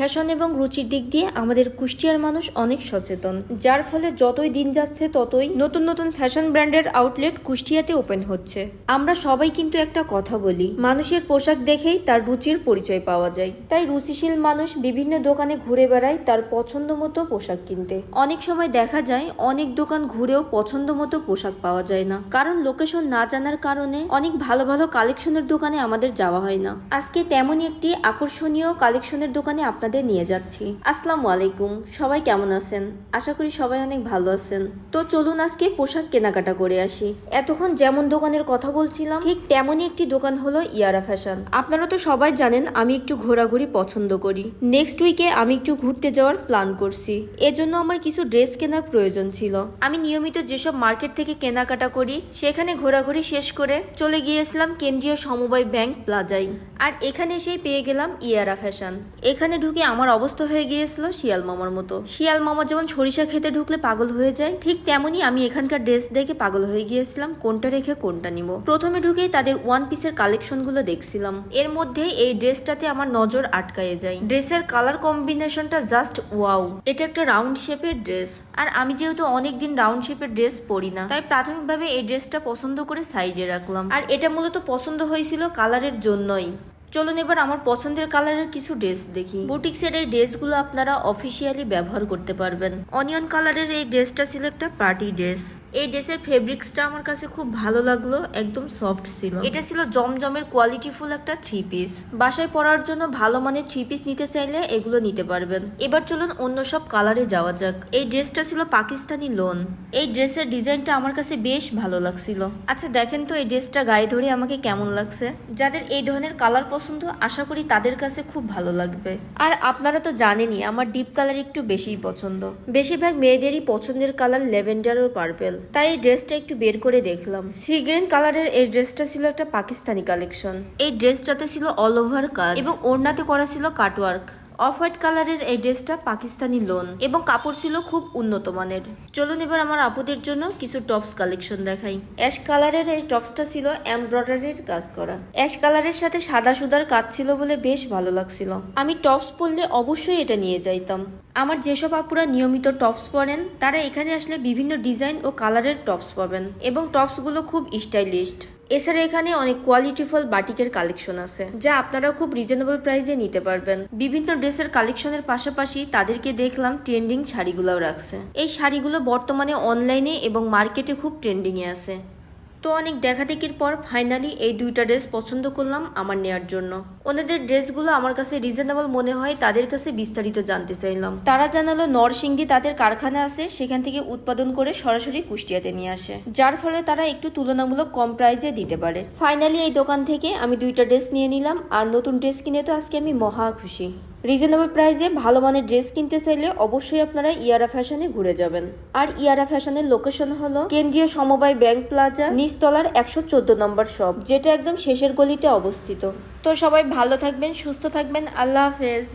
Fashion এবং রুচির দিক দিয়ে আমাদের কুষ্টিয়ার মানুষ অনেক সচেতন, যার ফলে যতই দিন যাচ্ছে ততই নতুন নতুন ফ্যাশন ব্র্যান্ডের আউটলেট কুষ্টিয়াতে ওপেন হচ্ছে। আমরা সবাই কিন্তু একটা কথা বলি, মানুষের পোশাক দেখেই তার রুচির পরিচয় পাওয়া যায়। তাই রুচিশীল মানুষ বিভিন্ন দোকানে ঘুরে বেড়ায় তার পছন্দ মতো পোশাক কিনতে। অনেক সময় দেখা যায় অনেক দোকান ঘুরেও পছন্দ মতো পোশাক পাওয়া যায় না। কারণ লোকেশন না জানার কারণে অনেক ভালো ভালো কালেকশনের দোকানে আমাদের যাওয়া হয় না। আজকে তেমনই একটি আকর্ষণীয় কালেকশনের দোকানে আপনাদের নিয়ে যাচ্ছি। আসসালামু আলাইকুম। সবাই কেমন আছেন? আশা করি সবাই অনেক ভালো আছেন। তো চলুন আজকে পোশাক কেনাকাটা করে আসি। এতক্ষণ যেমন দোকানের কথা বলছিলাম, ঠিক তেমনই একটি দোকান হলো ইয়ারা ফ্যাশন। আপনারা তো সবাই জানেন, আমি একটু ঘোরাঘুরি পছন্দ করি। নেক্সট উইকে আমি একটু ঘুরতে যাওয়ার প্ল্যান করছি। এজন্য আমার কিছু ড্রেস কেনার প্রয়োজন ছিল। আমি নিয়মিত যেসব মার্কেট থেকে কেনাকাটা করি, সেখানে ঘোরাঘুরি শেষ করে চলে গিয়েছিলাম কেন্দ্রীয় সমবায় ব্যাংক প্লাজায়। আর এখানে এসেই পেয়ে গেলাম ইয়ারা ফ্যাশন। এখানে ঢুকে আমার অবস্থা হয়ে গিয়েছিল শিয়াল মামার মতো। শিয়াল মামা যেমন সরিষা খেতে ঢুকলে পাগল হয়ে যায়, ঠিক তেমনই আমি এখানকার ড্রেস দেখে পাগল হয়ে গিয়েছিলাম, কোনটা রেখে কোনটা নিব। প্রথমে ঢুকেই তাদের ওয়ান পিসের কালেকশনগুলো দেখছিলাম। এর মধ্যে এই ড্রেসটাতে আমার নজর আটকায়ে যায়। ড্রেসের কালার কম্বিনেশনটা জাস্ট ওয়াও। এটা একটা রাউন্ড শেপের ড্রেস। আর আমি যেহেতু অনেকদিন রাউন্ড শেপের ড্রেস পরি না, তাই প্রাথমিকভাবে এই ড্রেসটা পছন্দ করে সাইডে রাখলাম। আর এটা মূলত পছন্দ হয়েছিল কালারের জন্যই। চলুন এবার আমার পছন্দের কালারের কিছু ড্রেস দেখি। বুটিক্সের এই ড্রেসগুলো আপনারা অফিসিয়ালি ব্যবহার করতে পারবেন। অনিয়ন কালারের এই ড্রেসটা ছিল একটা পার্টি ড্রেস এই ড্রেসের ফেব্রিক্সটা আমার কাছে খুব ভালো লাগল, একদম সফট ছিল। এটা ছিল জমজমের কোয়ালিটিফুল একটা থ্রি পিস বাসায় পরার জন্য ভালো মানের থ্রি পিস নিতে চাইলে এগুলো নিতে পারবেন। এবার চলুন অন্য সব কালারে যাওয়া যাক। এই ড্রেসটা ছিল পাকিস্তানি লোন এই ড্রেসের ডিজাইনটা আমার কাছে বেশ ভালো লাগছিল। আচ্ছা দেখেন তো এই ড্রেসটা গায়ে ধরে আমাকে কেমন লাগছে? যাদের এই ধরনের কালার পছন্দ, আশা করি তাদের কাছে খুব ভালো লাগবে। আর আপনারা তো জানেনই, আমার ডিপ কালার একটু বেশিই পছন্দ। বেশিরভাগ মেয়েদেরই পছন্দের কালার ল্যাভেন্ডার ও পার্পেল। তাই এই ড্রেসটা একটু বের করে দেখলাম। সি গ্রিন কালারের এই ড্রেসটা ছিল একটা পাকিস্তানি কালেকশন। এই ড্রেসটাতে ছিল অল ওভার কাজ। এবং ওড়নাতে করা ছিল কাটওয়ার্ক। অফ হোয়াইট কালারের এই ড্রেসটা পাকিস্তানি লোন এবং কাপড় ছিল খুব উন্নত মানের। চলুন এবার আমার আপুদের জন্য কিছু টপস কালেকশন দেখাই। অ্যাশ কালারের এই টপসটা ছিল এমব্রয়ডারির কাজ করা। অ্যাশ কালারের সাথে সাদা সুদার কাজ ছিল বলে বেশ ভালো লাগছিল। আমি টপস পরলে অবশ্যই এটা নিয়ে যাইতাম। আমার যেসব আপুরা নিয়মিত টপস পরেন, তারা এখানে আসলে বিভিন্ন ডিজাইন ও কালারের টপস পাবেন এবং টপসগুলো খুব স্টাইলিশড এছাড়া এখানে অনেক কোয়ালিটিফুল বাটিকের কালেকশন আছে, যা আপনারা খুব রিজনেবল প্রাইসে নিতে পারবেন। বিভিন্ন ড্রেসের কালেকশনের পাশাপাশি তাদেরকে দেখলাম ট্রেন্ডিং শাড়িগুলোও রাখছে। এই শাড়িগুলো বর্তমানে অনলাইনে এবং মার্কেটে খুব ট্রেন্ডিংয়ে আছে। তো অনেক দেখাদেখির পর ফাইনালি এই দুইটা ড্রেস পছন্দ করলাম আমার নেয়ার জন্য। ওনাদের ড্রেসগুলো আমার কাছে রিজনেবল মনে হয়, তাদের কাছে বিস্তারিত জানতে চাইলাম। তারা জানালো, নরসিংদী তাদের কারখানা আছে, সেখান থেকে উৎপাদন করে সরাসরি কুষ্টিয়াতে নিয়ে আসে। যার ফলে তারা একটু তুলনামূলক কম প্রাইজে দিতে পারে। ফাইনালি এই দোকান থেকে আমি দুইটা ড্রেস নিয়ে নিলাম, আর নতুন ড্রেস কিনে তো আজকে আমি মহা খুশি। রিজনেবল প্রাইসে ভালো মানের ড্রেস কিনতে চাইলে অবশ্যই আপনারা ইয়ারা ফ্যাশনে ঘুরে যাবেন। আর ইয়ারা ফ্যাশনের লোকেশন হলো কেন্দ্রীয় সমবায় ব্যাংক প্লাজা, নিচতলার একশো চোদ্দ নম্বর শপ যেটা একদম শেষের গলিতে অবস্থিত। তো সবাই ভালো থাকবেন, সুস্থ থাকবেন, আল্লাহ হাফেজ।